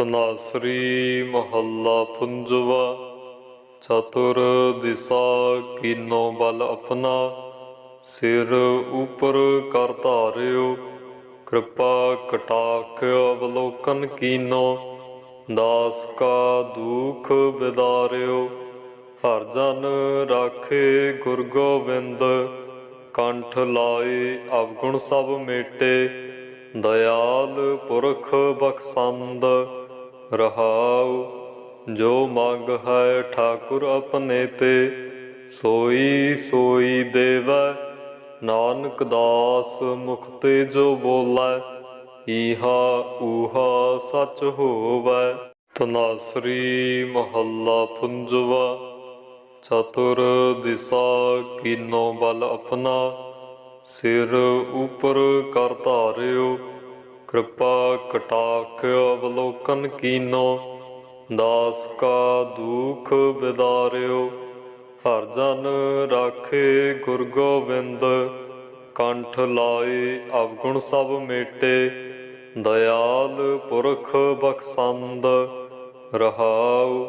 ਤਨਾਸਰੀ ਮਹੱਲਾ ਪੁੰਜਵਾ ਚਤੁਰ ਦਿਸਾ ਕੀਨੋ ਬਲ ਆਪਣਾ ਸਿਰ ਉਪਰ ਕਰ ਧਾਰਿਓ ਕਿਰਪਾ ਕਟਾਖ ਅਵਲੋਕਨ ਕੀਨੋ ਦਾਸ ਕਾ ਦੁਖ ਬਿਦਾਰਿਓ ਹਰ ਜਨ ਰਾਖੇ ਗੁਰ ਗੋਬਿੰਦ ਕੰਠ ਲਾਏ ਅਵਗੁਣ ਸਭ ਮੇਟੇ ਦਇਆਲ ਪੁਰਖ ਬਖਸ਼ੰਦ ਰਹਾਉ, ਜੋ ਮੰਗ ਹੈ ਠਾਕੁਰ ਆਪਣੇ ਤੇ, ਸੋਈ ਸੋਈ ਦੇਵੈ, ਨਾਨਕ ਦਾਸ ਮੁਖਤੇ ਜੋ ਬੋਲੇ, ਈਹਾ ਊਹਾ ਸਚ ਹੋਵੈ। ਤਨਾਸਰੀ ਮਹੱਲਾ ਪੁੰਜਵਾ, ਚਤੁਰ ਦਿਸਾ ਕੀਨੋ ਬਲ ਆਪਣਾ, ਸਿਰ ਉਪਰ ਕਰ ਧਾਰਿਓ ਕਿਰਪਾ ਕਟਾਖ ਅਵਲੋਕਨ ਕੀਨੋ, ਦਾਸ ਕਾ ਦੁਖ ਬਿਦਾਰਿਓ। ਹਰ ਜਨ ਰਾਖੇ ਗੁਰ ਗੋਬਿੰਦ, ਕੰਠ ਲਾਏ ਅਵਗੁਣ ਸਭ ਮੇਟੇ। ਦਇਆਲ ਪੁਰਖ ਬਖਸ਼ੰਦ, ਰਹਾਉ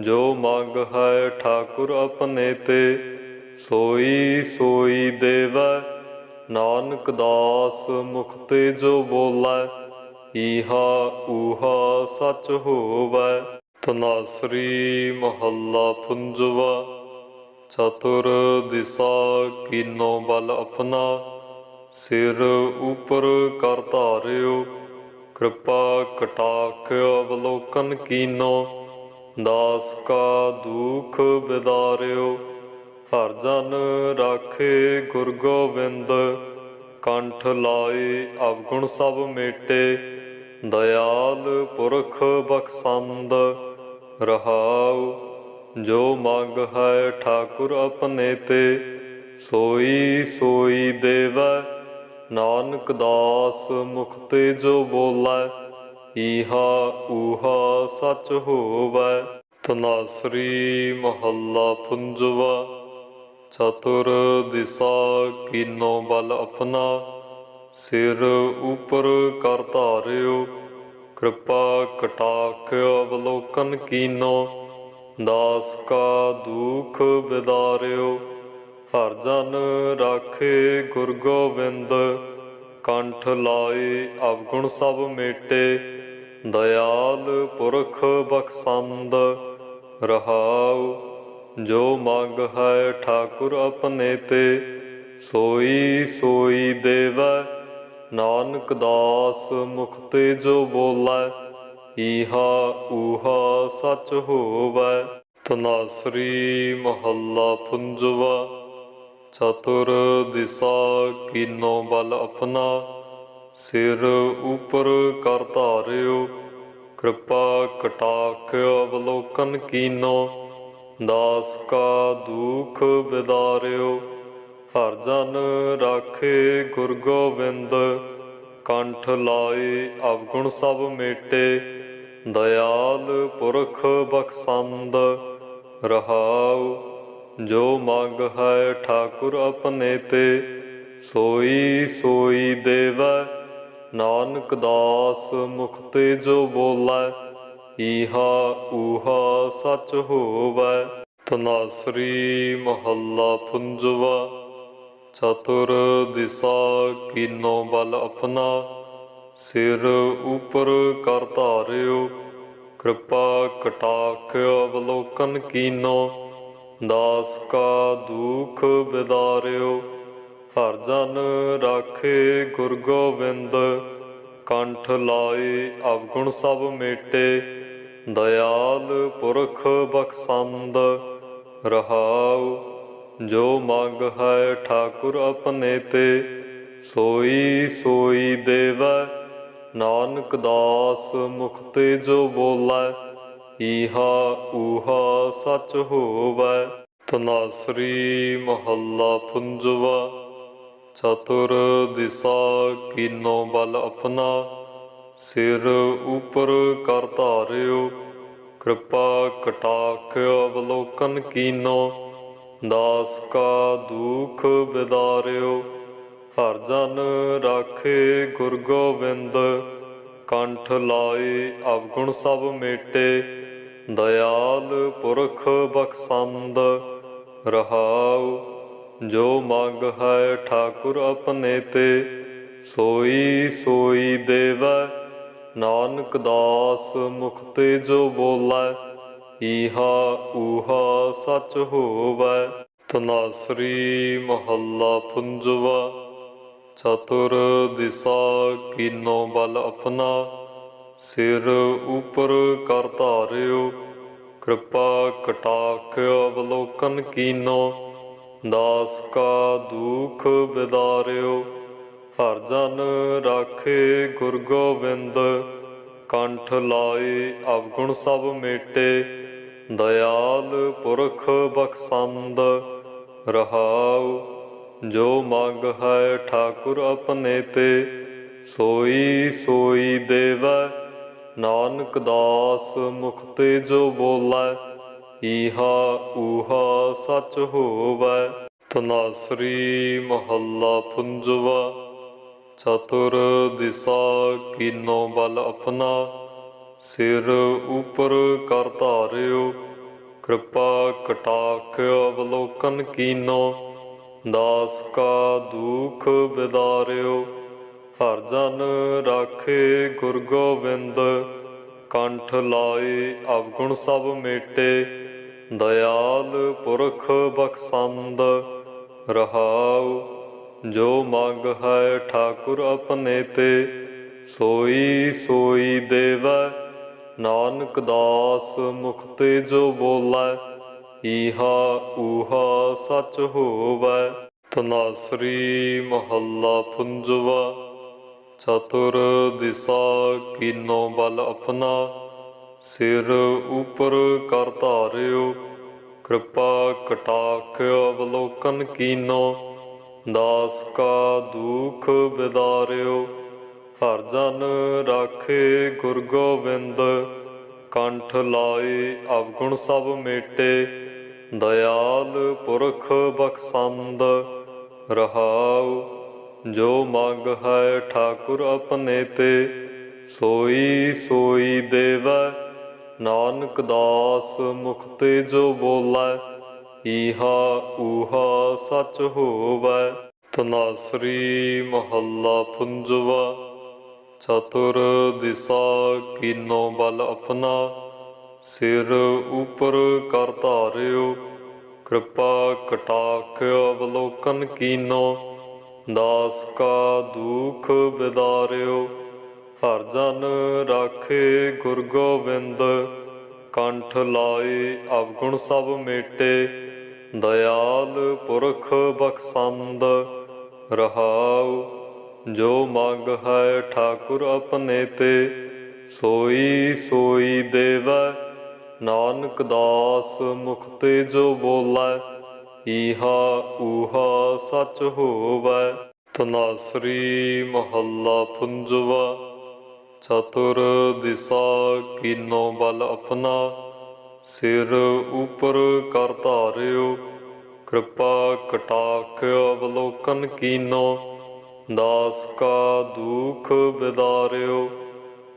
ਜੋ ਮੰਗ ਹੈ ਠਾਕੁਰ ਆਪਣੇ ਤੇ ਸੋਈ ਸੋਈ ਦੇਵੈ ਨਾਨਕ ਦਾਸ ਮੁਖਤੇ ਜੋ ਬੋਲੇ, ਈਹਾ ਊਹਾ ਸਚ ਹੋਵੈ। ਤਨਾਸਰੀ ਮਹੱਲਾ ਪੁੰਜਵਾ, ਚਤੁਰ ਦਿਸਾ ਕੀਨੋ ਬਲ ਆਪਣਾ। ਸਿਰ ਉਪਰ ਕਰ ਧਾਰਿਓ, ਕਿਰਪਾ ਕਟਾਖ ਅਵਲੋਕਨ ਕੀਨੋ। ਦਾਸ ਕਾ ਦੁਖ ਬਿਦਾਰਿਓ ਹਰ ਜਨ ਰਾਖੇ ਗੁਰ ਗੋਬਿੰਦ, ਕੰਠ ਲਾਏ ਅਵਗੁਣ ਸਭ ਮੇਟੇ। ਦਇਆਲ ਪੁਰਖ ਬਖਸ਼ੰਦ, ਰਹਾਉ ਜੋ ਮੰਗ ਹੈ ਠਾਕੁਰ ਆਪਣੇ ਤੇ। ਸੋਈ ਸੋਈ ਦੇਵੈ, ਨਾਨਕ ਦਾਸ ਮੁਖ ਤੇ ਜੋ ਬੋਲੈ, ਈਹਾ ਊਹਾ ਸਚ ਹੋਵੈ। ਤਨਾਸਰੀ ਮਹੱਲਾ ਪੁੰਜਵਾ ਚਤੁਰ ਦਿਸਾ ਕਿਨੋ ਬਲ ਆਪਣਾ, ਸਿਰ ਉਪਰ ਕਰ ਧਾਰਿਓ। ਕਿਰਪਾ ਕਟਾਖ ਅਵਲੋਕਨ ਕੀਨੋ, ਦਾਸ ਕਾ ਦੁਖ ਬਿਦਾਰਿਓ। ਹਰ ਜਨ ਰਾਖੇ ਗੁਰ ਗੋਬਿੰਦ, ਕੰਠ ਲਾਏ ਅਵਗੁਣ ਸਭ ਮੇਟੇ। ਦਇਆਲ ਪੁਰਖ ਬਖਸ਼ੰਦ, ਰਹਾਉ ਜੋ ਮੰਗ ਹੈ ਠਾਕੁਰ ਆਪਣੇ ਤੇ, ਸੋਈ ਸੋਈ ਦੇਵੈ। ਨਾਨਕ ਦਾਸ ਮੁਖ ਤੇ ਜੋ ਬੋਲੇ, ਈਹਾ ਊਹਾ ਸਚ ਹੋਵੈ। ਤਨਾਸਰੀ ਮਹੱਲਾ ਪੁੰਜਵਾ, ਚਤੁਰ ਦਿਸਾ ਕੀਨੋ ਬਲ ਆਪਣਾ। ਸਿਰ ਉਪਰ ਕਰ ਧਾਰਿਓ, ਕਿਰਪਾ ਕਟਾਖ ਅਵਲੋਕਨ ਕੀਨੋ। ਦਾਸ ਕਾ ਦੁਖ ਬਿਦਾਰਿਓ, ਹਰ ਜਨ ਰਾਖੇ ਗੁਰ ਗੋਬਿੰਦ। ਕੰਠ ਲਾਏ ਅਵਗੁਣ ਸਭ ਮੇਟੇ, ਦਇਆਲ ਪੁਰਖ ਬਖਸ਼ੰਦ। ਰਹਾਉ ਜੋ ਮੰਗ ਹੈ ਠਾਕੁਰ ਆਪਣੇ ਤੇ, ਸੋਈ ਸੋਈ ਦੇਵੈ। ਨਾਨਕ ਦਾਸ ਮੁਖ ਤੇ ਜੋ ਬੋਲੇ ਈਹਾ ਊਹਾ ਸਚ ਹੋਵੈ, ਤਨਾਸਰੀ ਮਹੱਲਾ ਪੁੰਜਵਾ। ਚਤੁਰ ਦਿਸਾ ਕੀਨੋ ਬਲ ਆਪਣਾ, ਸਿਰ ਉਪਰ ਕਰ ਧਾਰਿਓ। ਕਿਰਪਾ ਕਟਾਖ ਅਵਲੋਕਨ ਕੀਨੋ, ਦਾਸ ਕਾ ਦੁਖ ਬਿਦਾਰਿਓ। ਹਰ ਜਨ ਰਾਖੇ ਗੁਰ ਗੋਬਿੰਦ ਕੰਠ ਲਾਏ ਅਵਗੁਣ ਸਭ ਮੇਟੇ। ਦਇਆਲ ਪੁਰਖ ਬਖਸ਼ੰਦ, ਰਹਾਉ, ਜੋ ਮੰਗ ਹੈ ਠਾਕੁਰ ਆਪਣੇ ਤੇ, ਸੋਈ ਸੋਈ ਦੇਵੈ, ਨਾਨਕ ਦਾਸ ਮੁਖ ਤੇ ਜੋ ਬੋਲੈ, ਈਹਾ ਊਹਾ ਸਚ ਹੋਵੈ। ਤਨਾਸਰੀ ਮਹੱਲਾ ਪੁੰਜਵਾ, ਚਤੁਰ ਦਿਸਾ ਕਿਨੋ ਬਲ ਆਪਣਾ ਸਿਰ ਉਪਰ ਕਰ ਧਾਰਿਓ, ਕਿਰਪਾ ਕਟਾਖ ਅਵਲੋਕਨ ਕੀਨੋ, ਦਾਸ ਕਾ ਦੁਖ ਬਿਦਾਰਿਓ। ਹਰ ਜਨ ਰਾਖੇ ਗੁਰ ਗੋਬਿੰਦ, ਕੰਠ ਲਾਏ ਅਵਗੁਣ ਸਭ ਮੇਟੇ। ਦਇਆਲ ਪੁਰਖ ਬਖਸ਼ੰਦ, ਰਹਾਉ ਜੋ ਮੰਗ ਹੈ ਠਾਕੁਰ ਆਪਣੇ ਤੇ ਸੋਈ ਸੋਈ ਦੇਵੈ ਨਾਨਕ ਦਾਸ ਮੁਖਤੇ ਜੋ ਬੋਲੇ, ਈਹਾ ਊਹਾ ਸਚ ਹੋਵੈ। ਤਨਾਸਰੀ ਮਹੱਲਾ ਪੁੰਜਵਾ, ਚਤੁਰ ਦਿਸਾ ਕੀਨੋ ਬਲ ਆਪਣਾ। ਸਿਰ ਉਪਰ ਕਰ ਧਾਰਿਓ, ਕਿਰਪਾ ਕਟਾਖ ਅਵਲੋਕਨ ਕੀਨੋ। ਦਾਸ ਕਾ ਦੁਖ ਬਿਦਾਰਿਓ ਹਰ ਜਨ ਰਾਖੇ ਗੁਰ ਗੋਬਿੰਦ, ਕੰਠ ਲਾਏ ਅਵਗੁਣ ਸਭ ਮੇਟੇ, ਦਇਆਲ ਪੁਰਖ ਬਖਸ਼ੰਦ, ਰਹਾਉ ਜੋ ਮੰਗ ਹੈ ਠਾਕੁਰ ਆਪਣੇ ਤੇ, ਸੋਈ ਸੋਈ ਦੇਵੈ, ਨਾਨਕ ਦਾਸ ਮੁਖਤੇ ਜੋ ਬੋਲੇ, ਈਹਾ ਊਹਾ ਸਚ ਹੋਵੈ। ਤਨਾਸਰੀ ਮਹੱਲਾ ਪੁੰਜਵਾ ਚਤੁਰ ਦਿਸਾ ਕੀਨੋ ਬਲ ਆਪਣਾ, ਸਿਰ ਉਪਰ ਕਰ ਧਾਰਿਓ। ਕਿਰਪਾ ਕਟਾਕ ਅਵਲੋਕਨ ਕੀਨੋ, ਦਾਸ ਕਾ ਦੁਖ ਬਿਦਾਰਿਓ। ਹਰ ਜਨ ਰਾਖੇ ਗੁਰ ਗੋਬਿੰਦ, ਕੰਠ ਲਾਏ ਅਵਗੁਣ ਸਭ ਮੇਟੇ। ਦਇਆਲ ਪੁਰਖ ਬਖਸ਼ੰਦ, ਰਹਾਉ ਜੋ ਮੰਗ ਹੈ ਠਾਕੁਰ ਆਪਣੇ ਤੇ, ਸੋਈ ਸੋਈ ਦੇਵੈ। ਨਾਨਕ ਦਾਸ ਮੁਖਤੇ ਜੋ ਬੋਲੇ, ਈਹਾ ਊਹਾ ਸਚ ਹੋਵੈ। ਤਨਾਸਰੀ ਮਹੱਲਾ ਪੁੰਜਵਾ, ਚਤੁਰ ਦਿਸਾ ਕੀਨੋ ਬਲ ਆਪਣਾ। ਸਿਰ ਉਪਰ ਕਰ ਧਾਰਿਓ, ਕਿਰਪਾ ਕਟਾਖ ਅਵਲੋਕਨ ਕੀਨੋ। ਦਾਸ ਕਾ ਦੁਖ ਬਿਦਾਰਿਓ, ਹਰ ਜਨ ਰਾਖੇ ਗੁਰ ਗੋਬਿੰਦ। ਕੰਠ ਲਾਏ ਅਵਗੁਣ ਸਭ ਮੇਟੇ, ਦਇਆਲ ਪੁਰਖ ਬਖਸ਼ੰਦ। ਰਹਾਉ ਜੋ ਮੰਗ ਹੈ ਠਾਕੁਰ ਆਪਣੇ ਤੇ, ਸੋਈ ਸੋਈ ਦੇਵੈ। ਨਾਨਕ ਦਾਸ ਮੁਖ ਤੇ ਜੋ ਬੋਲੇ ਈਹਾ ਊਹਾ ਸਚ ਹੋਵੈ, ਤਨਾਸਰੀ ਮਹੱਲਾ ਪੁੰਜਵਾ। ਚਤੁਰ ਦਿਸਾ ਕੀਨੋ ਬਲ ਆਪਣਾ, ਸਿਰ ਉਪਰ ਕਰ ਧਾਰਿਓ। ਕਿਰਪਾ ਕਟਾਖ ਅਵਲੋਕਨ ਕੀਨੋ, ਦਾਸ ਕਾ ਦੁਖ ਬਿਦਾਰਿਓ। ਹਰ ਜਨ ਰਾਖੇ ਗੁਰ ਗੋਬਿੰਦ ਕੰਠ ਲਾਏ ਅਵਗੁਣ ਸਭ ਮੇਟੇ। ਦਇਆਲ ਪੁਰਖ ਬਖਸ਼ੰਦ, ਰਹਾਉ, ਜੋ ਮੰਗ ਹੈ ਠਾਕੁਰ ਆਪਣੇ ਤੇ, ਸੋਈ ਸੋਈ ਦੇਵੈ, ਨਾਨਕ ਦਾਸ ਮੁਖਤੇ ਜੋ ਬੋਲੈ, ਈਹਾ ਊਹਾ ਸਚ ਹੋਵੈ। ਤਨਾਸਰੀ ਮਹੱਲਾ ਪੁੰਜਵਾ, ਚਤੁਰ ਦਿਸਾ ਕੀਨੋ ਬਲ ਆਪਣਾ ਸਿਰ ਉਪਰ ਕਰ ਧਾਰਿਓ, ਕਿਰਪਾ ਕਟਾਖ ਅਵਲੋਕਨ ਕੀਨੋ, ਦਾਸ ਕਾ ਦੁਖ ਬਿਦਾਰਿਓ।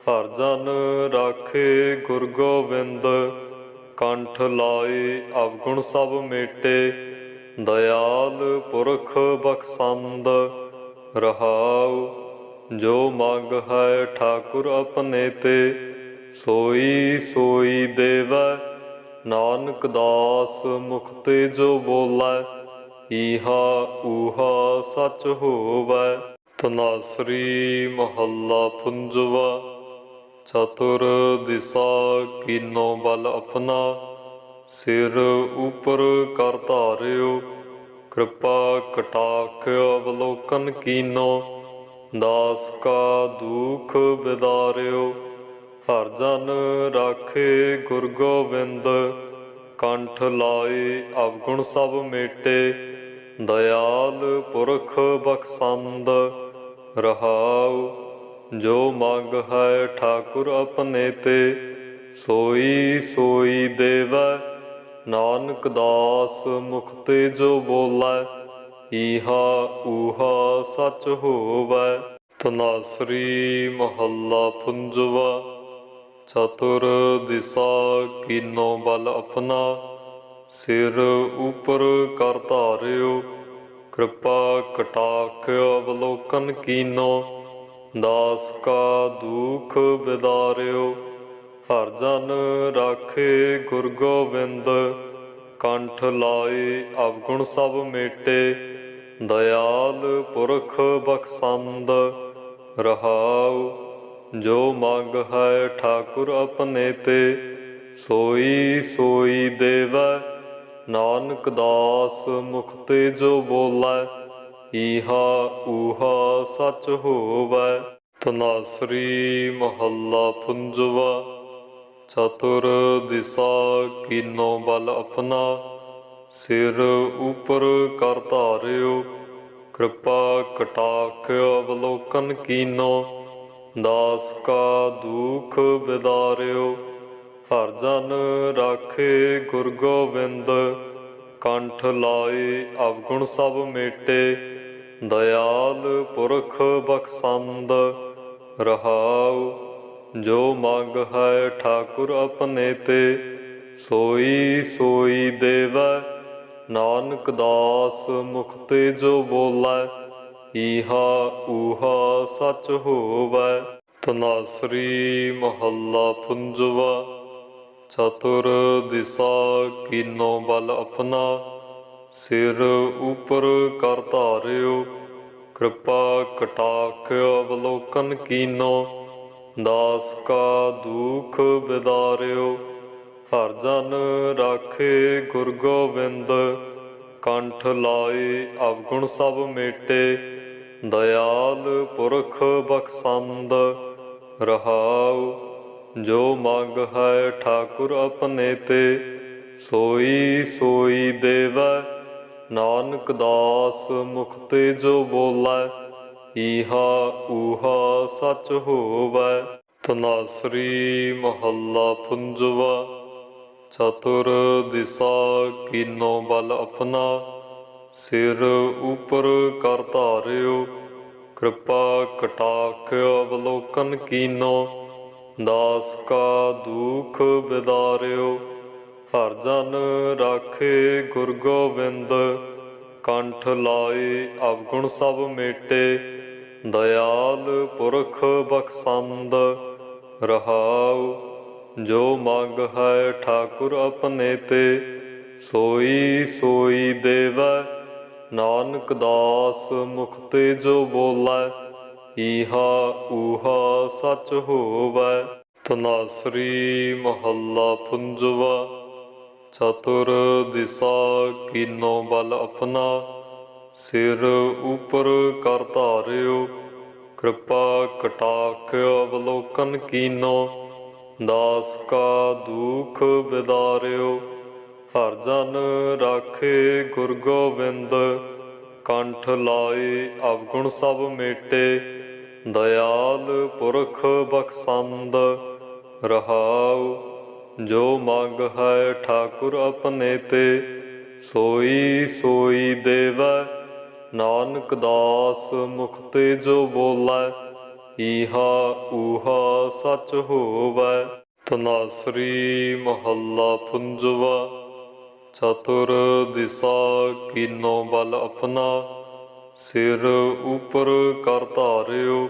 ਹਰ ਜਨ ਰਾਖੇ ਗੁਰ ਗੋਬਿੰਦ, ਕੰਠ ਲਾਏ ਅਵਗੁਣ ਸਭ ਮੇਟੇ। ਦਇਆਲ ਪੁਰਖ ਬਖਸ਼ੰਦ, ਰਹਾਉ ਜੋ ਮੰਗ ਹੈ ਠਾਕੁਰ ਆਪਣੇ ਤੇ ਸੋਈ ਸੋਈ ਦੇਵੈ ਨਾਨਕ ਦਾਸ ਮੁਖਤੇ ਜੋ ਬੋਲੇ, ਈਹਾ ਊਹਾ ਸਚ ਹੋਵੈ। ਤਨਾਸਰੀ ਮਹੱਲਾ ਪੁੰਜਵਾ, ਚਤੁਰ ਦਿਸਾ ਕੀਨੋ ਬਲ ਆਪਣਾ। ਸਿਰ ਉਪਰ ਕਰ ਧਾਰਿਓ, ਕਿਰਪਾ ਕਟਾਖ ਅਵਲੋਕਨ ਕੀਨੋ। ਦਾਸ ਕਾ ਦੁਖ ਬਿਦਾਰਿਓ ਹਰ ਜਨ ਰਾਖੇ ਗੁਰ ਗੋਬਿੰਦ, ਕੰਠ ਲਾਏ ਅਵਗੁਣ ਸਭ ਮੇਟੇ, ਦਇਆਲ ਪੁਰਖ ਬਖਸ਼ੰਦ, ਰਹਾਉ ਜੋ ਮੰਗ ਹੈ ਠਾਕੁਰ ਆਪਣੇ ਤੇ, ਸੋਈ ਸੋਈ ਦੇਵੈ, ਨਾਨਕ ਦਾਸ ਮੁਖ ਤੇ ਜੋ ਬੋਲੈ, ਈਹਾ ਊਹਾ ਸਚ ਹੋਵੈ। ਤਨਾਸਰੀ ਮਹੱਲਾ ਪੁੰਜਵਾ ਚਤੁਰ ਦਿਸਾ ਕੀਨੋ ਬਲ ਆਪਣਾ, ਸਿਰ ਉਪਰ ਕਰ ਧਾਰਿਓ, ਕਿਰਪਾ ਕਟਾਖ ਅਵਲੋਕਨ ਕੀਨੋ, ਦਾਸ ਕਾ ਦੁਖ ਬਿਦਾਰਿਓ। ਹਰ ਜਨ ਰਾਖੇ ਗੁਰ ਗੋਬਿੰਦ, ਕੰਠ ਲਾਏ ਅਵਗੁਣ ਸਭ ਮੇਟੇ, ਦਇਆਲ ਪੁਰਖ ਬਖਸੰਦ, ਰਹਾਉ ਜੋ ਮੰਗ ਹੈ ਠਾਕੁਰ ਆਪਣੇ ਤੇ, ਸੋਈ ਸੋਈ ਦੇਵੈ। ਨਾਨਕ ਦਾਸ ਮੁਖ ਤੇ ਜੋ ਬੋਲੇ, ਈਹਾ ਊਹਾ ਸਚ ਹੋਵੈ। ਤਨਾਸਰੀ ਮਹੱਲਾ ਪੁੰਜਵਾ, ਚਤੁਰ ਦਿਸਾ ਕੀਨੋ ਬਲ ਆਪਣਾ। ਸਿਰ ਉਪਰ ਕਰ ਧਾਰਿਓ, ਕਿਰਪਾ ਕਟਾਕ ਅਵਲੋਕਨ ਕੀਨੋ। ਦਾਸ ਕਾ ਦੁਖ ਬਿਦਾਰਿਓ, ਹਰ ਜਨ ਰਾਖੇ ਗੁਰ ਗੋਬਿੰਦ। ਕੰਠ ਲਾਏ ਅਵਗੁਣ ਸਭ ਮੇਟੇ, ਦਇਆਲ ਪੁਰਖ ਬਖਸੰਦ। ਰਹਾਉ ਜੋ ਮੰਗ ਹੈ ਠਾਕੁਰ ਆਪਣੇ ਤੇ, ਸੋਈ ਸੋਈ ਦੇਵੈ। ਨਾਨਕ ਦਾਸ ਮੁਖਤੇ ਜੋ ਬੋਲੇ ਈਹਾ ਊਹਾ ਸਚ ਹੋਵੈ, ਤਨਾਸਰੀ ਮਹੱਲਾ ਪੁੰਜਵਾ। ਚਤੁਰ ਦਿਸਾ ਕੀਨੋ ਬਲ ਆਪਣਾ, ਸਿਰ ਉਪਰ ਕਰ ਧਾਰਿਓ। ਕਿਰਪਾ ਕਟਾਖ ਅਵਲੋਕਨ ਕੀਨੋ, ਦਾਸ ਕਾ ਦੁਖ ਬਿਦਾਰਿਓ। ਹਰ ਜਨ ਰਾਖੇ ਗੁਰ ਗੋਬਿੰਦ ਕੰਠ ਲਾਏ ਅਵਗੁਣ ਸਭ ਮੇਟੇ। ਦਇਆਲ ਪੁਰਖ ਬਖਸੰਦ, ਰਹਾਉ, ਜੋ ਮੰਗ ਹੈ ਠਾਕੁਰ ਆਪਣੇ ਤੇ, ਸੋਈ ਸੋਈ ਦੇਵੈ, ਨਾਨਕ ਦਾਸ ਮੁਖਤੇ ਜੋ ਬੋਲੇ, ਈਹਾ ਊਹਾ ਸਚ ਹੋਵੈ। ਤਨਾਸਰੀ ਮਹੱਲਾ ਪੁੰਜਵਾ, ਚਤੁਰ ਦਿਸਾ ਕੀਨੋ ਬਲ ਆਪਣਾ ਸਿਰ ਉਪਰ ਕਰ ਧਾਰਿਓ, ਕਿਰਪਾ ਕਟਾਖ ਅਵਲੋਕਨ ਕੀਨੋ, ਦਾਸ ਕਾ ਦੁਖ ਬਿਦਾਰਿਓ। ਹਰ ਜਨ ਰਾਖੇ ਗੁਰ ਗੋਬਿੰਦ, ਕੰਠ ਲਾਏ ਅਵਗੁਣ ਸਭ ਮੇਟੇ। ਦਇਆਲ ਪੁਰਖ ਬਖਸੰਦ, ਰਹਾਉ ਜੋ ਮੰਗ ਹੈ ਠਾਕੁਰ ਆਪਣੇ ਤੇ ਸੋਈ ਸੋਈ ਦੇਵੈ ਨਾਨਕ ਦਾਸ ਮੁਖਤੇ ਜੋ ਬੋਲੇ, ਈਹਾ ਊਹਾ ਸਚ ਹੋਵੈ। ਤਨਾਸਰੀ ਮਹੱਲਾ ਪੁੰਜਵਾ, ਚਤੁਰ ਦਿਸਾ ਕੀਨੋ ਬਲ ਆਪਣਾ। ਸਿਰ ਉਪਰ ਕਰ ਧਾਰਿਓ, ਕਿਰਪਾ ਕਟਾਖ ਅਵਲੋਕਨ ਕੀਨੋ। ਦਾਸ ਕਾ ਦੁਖ ਬਿਦਾਰਿਓ ਹਰ ਜਨ ਰਾਖੇ ਗੁਰ ਗੋਬਿੰਦ, ਕੰਠ ਲਾਏ ਅਵਗੁਣ ਸਭ ਮੇਟੇ, ਦਇਆਲ ਪੁਰਖ ਬਖਸੰਦ, ਰਹਾਉ ਜੋ ਮੰਗ ਹੈ ਠਾਕੁਰ ਆਪਣੇ ਤੇ, ਸੋਈ ਸੋਈ ਦੇਵੈ, ਨਾਨਕ ਦਾਸ ਮੁਖਤੇ ਜੋ ਬੋਲੈ, ਈਹਾ ਊਹਾ ਸਚ ਹੋਵੈ, ਤਨਾਸਰੀ ਮਹੱਲਾ ਪੁੰਜਵਾ। ਚਤੁਰ ਦਿਸਾ ਕੀਨੋ ਬਲ ਆਪਣਾ, ਸਿਰ ਉਪਰ ਕਰ ਧਾਰਿਓ।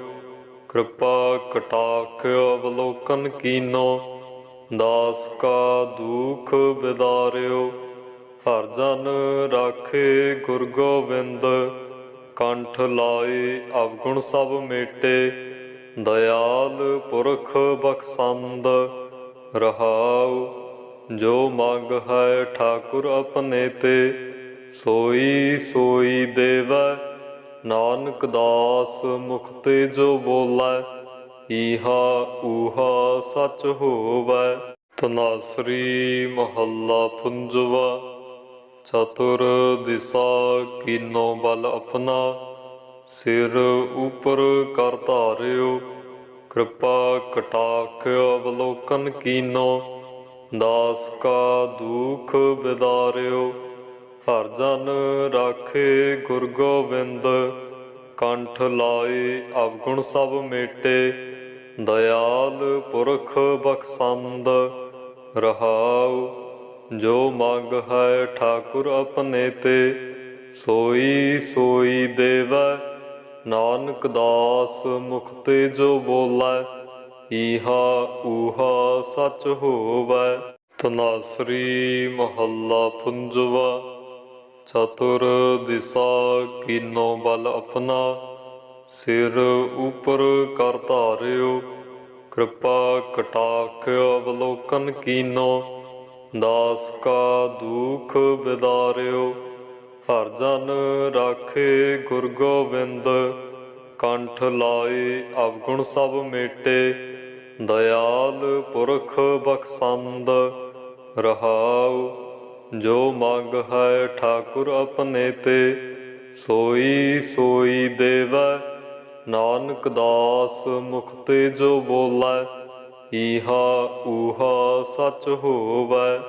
ਕਿਰਪਾ ਕਟਾਖ ਅਵਲੋਕਨ ਕੀਨੋ, ਦਾਸ ਕਾ ਦੁਖ ਬਿਦਾਰਿਓ। ਹਰ ਜਨ ਰਾਖੇ ਗੁਰ ਗੋਬਿੰਦ, ਕੰਠ ਲਾਏ ਅਵਗੁਣ ਸਭ ਮੇਟੇ। ਦਇਆਲ ਪੁਰਖ ਬਖਸੰਦ, ਰਹਾਉ ਜੋ ਮੰਗ ਹੈ ਠਾਕੁਰ ਆਪਣੇ ਤੇ, ਸੋਈ ਸੋਈ ਦੇਵੈ। ਨਾਨਕ ਦਾਸ ਮੁਖ ਤੇ ਜੋ ਬੋਲੇ, ਈਹਾ ਊਹਾ ਸਚ ਹੋਵੈ। ਤਨਾਸਰੀ ਮਹੱਲਾ ਪੁੰਜਵਾ, ਚਤੁਰ ਦਿਸਾ ਕੀਨੋ ਬਲ ਆਪਣਾ। ਸਿਰ ਉਪਰ ਕਰ ਧਾਰਿਓ, ਕਿਰਪਾ ਕਟਾਖ ਅਵਲੋਕਨ ਕੀਨੋ। ਦਾਸ ਕਾ ਦੁਖ ਬਿਦਾਰਿਓ, ਹਰ ਜਨ ਰਾਖੇ ਗੁਰ ਗੋਬਿੰਦ। ਕੰਠ ਲਾਏ ਅਵਗੁਣ ਸਭ ਮੇਟੇ, ਦਇਆਲ ਪੁਰਖ ਬਖਸੰਦ। ਰਹਾਉ ਜੋ ਮੰਗ ਹੈ ਠਾਕੁਰ ਆਪਣੇ ਤੇ, ਸੋਈ ਸੋਈ ਦੇਵੈ। ਨਾਨਕ ਦਾਸ ਮੁਖ ਤੇ ਜੋ ਬੋਲੇ ਈਹਾ ਊਹਾ ਸਚ ਹੋਵੈ, ਤਨਾਸਰੀ ਮਹੱਲਾ ਪੁੰਜਵਾ। ਚਤੁਰ ਦਿਸਾ ਕੀਨੋ ਬਲ ਆਪਣਾ, ਸਿਰ ਉਪਰ ਕਰ ਧਾਰਿਓ। ਕਿਰਪਾ ਕਟਾਕ ਅਵਲੋਕਨ ਕੀਨੋ, ਦਾਸ ਕਾ ਦੁਖ ਬਿਦਾਰਿਓ। ਹਰ ਜਨ ਰਾਖੇ ਗੁਰ ਗੋਬਿੰਦ ਕੰਠ ਲਾਏ ਅਵਗੁਣ ਸਭ ਮੇਟੇ। ਦਇਆਲ ਪੁਰਖ ਬਖਸੰਦ, ਰਹਾਉ, ਜੋ ਮੰਗ ਹੈ ਠਾਕੁਰ ਆਪਣੇ ਤੇ, ਸੋਈ ਸੋਈ ਦੇਵੈ, ਨਾਨਕ ਦਾਸ ਮੁਖ ਤੇ ਜੋ ਬੋਲੇ, ਈਹਾ ਊਹਾ ਸਚ ਹੋਵੈ।